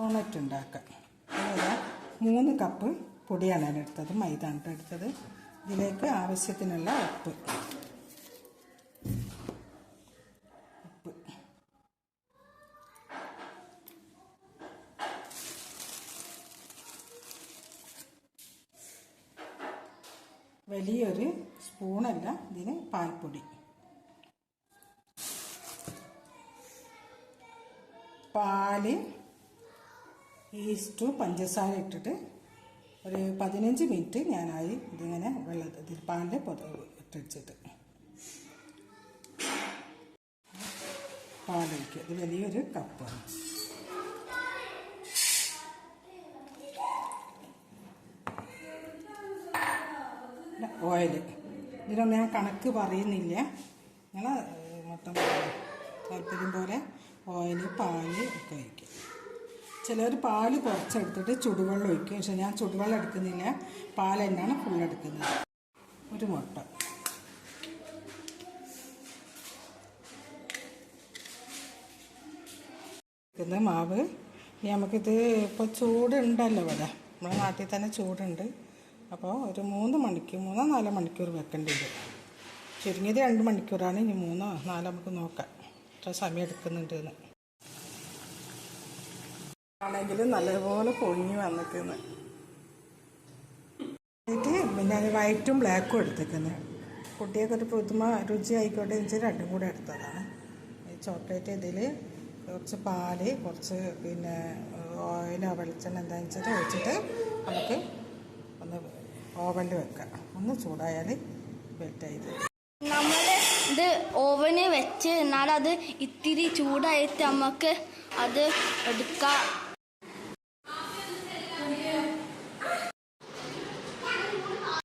ഓണറ്റ് ഉണ്ടാക്കാം. അതായത് മൂന്ന് കപ്പ് പൊടിയാണ് ഞാൻ എടുത്തത് മൈദ ആണ് എടുത്തത്. ഇതിലേക്ക് ആവശ്യത്തിനുള്ള ഉപ്പ്. ഉപ്പ്. വലിയൊരു സ്പൂണല്ല ഇതിന് പാൽപ്പൊടി. പാൽ ഈസ്റ്റും പഞ്ചസാര ഇട്ടിട്ട് ഒരു പതിനഞ്ച് മിനിറ്റ് ഞാനായി ഇതിങ്ങനെ വെള്ളത്തിൽ പാലിൽ ഇട്ടിട്ട് പാലൊഴിക്കുക ഇത് വലിയൊരു കപ്പാണ്. ഓയിൽ. ഇതിലൊന്നും ഞാൻ കണക്ക് പറയുന്നില്ല. നിങ്ങൾ മൊത്തം താല്പര്യം പോലെ ഓയിൽ പാൽ ഒക്കെ ചിലർ പാൽ കുറച്ചെടുത്തിട്ട് ചുടുവെള്ളം ഒഴിക്കും. പക്ഷെ ഞാൻ ചുടുവെള്ളം എടുക്കുന്നില്ല. പാൽ തന്നെയാണ് ഫുൾ എടുക്കുന്നത്. ഒരു മുട്ട. മാവ്. ഇനി നമുക്കിത് ഇപ്പോൾ ചൂടുണ്ടല്ലോ ഇവിടെ. നമ്മുടെ നാട്ടിൽ തന്നെ ചൂടുണ്ട്. അപ്പോൾ ഒരു മൂന്ന് മണിക്കൂർ മൂന്നോ നാലോ മണിക്കൂർ വെക്കേണ്ടി വരും. ചുരുങ്ങിയത് രണ്ട് മണിക്കൂറാണ്. ഇനി മൂന്നോ നാലോ നമുക്ക് നോക്കാം. എത്ര സമയം എടുക്കുന്നുണ്ട് എന്ന്. ആണെങ്കിലും നല്ലപോലെ പൊങ്ങി വന്നിക്കുന്നു എന്നിട്ട് പിന്നെ അത് വൈറ്റും ബ്ലാക്കും എടുത്തേക്കുന്നത് കുട്ടിയൊക്കെ ഒരു പുതുമ രുചി ആയിക്കോട്ടെ എന്ന് വെച്ചാൽ രണ്ടും കൂടെ എടുത്തതാണ്. ചോക്ലേറ്റ് ഇതിൽ കുറച്ച് പാൽ കുറച്ച് പിന്നെ ഓയിലോ വെളിച്ചെണ്ണ എന്താണെന്ന് വെച്ചാൽ ഒഴിച്ചിട്ട് നമുക്ക് ഒന്ന് ഓവനിൽ വെക്കാം. ഒന്ന് ചൂടായാൽ വെറ്റായി നമ്മൾ ഇത് ഓവന് വെച്ച് എന്നാലത് ഇത്തിരി ചൂടായിട്ട് നമുക്ക് അത് എടുക്കാം.